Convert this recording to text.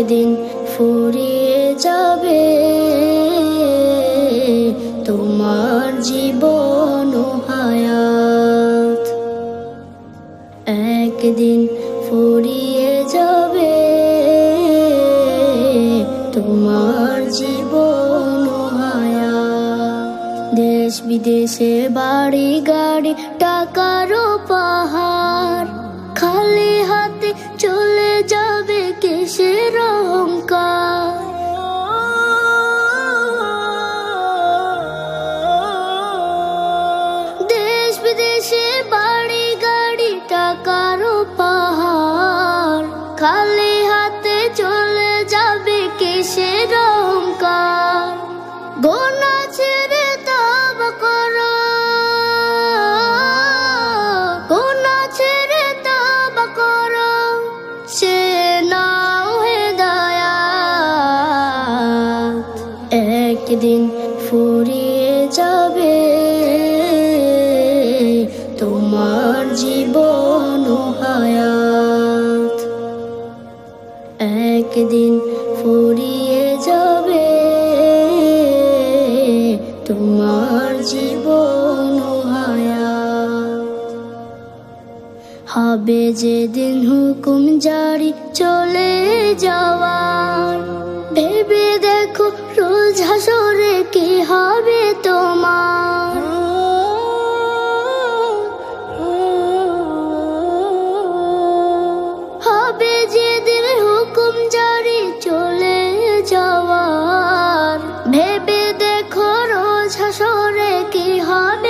একদিন ফুরিয়ে যাবে। তোমার জীবন হায়াত একদিন ফুরিয়ে যাবে। তোমার জীবন হায়াত। দেশ বিদেশে বাড়ি গাড়ি, টাকারও পাহাড়। কিসের দেশ বিদেশে বাড়ি গাড়ি টাকারও পাহাড় খালি একদিন ফুরিয়ে যাবে। তোমার জীবন হায়াত একদিন ফুরিয়ে যাবে। তোমার জীবন হবে যেদিন হুকুম জারি চলে যাওয়ার হাসরে কি হবে তোমার? হবে যেদিন হুকুম জারি চলে যাওয়ার। ভেবে দেখো রোজ হাসরে কি হবে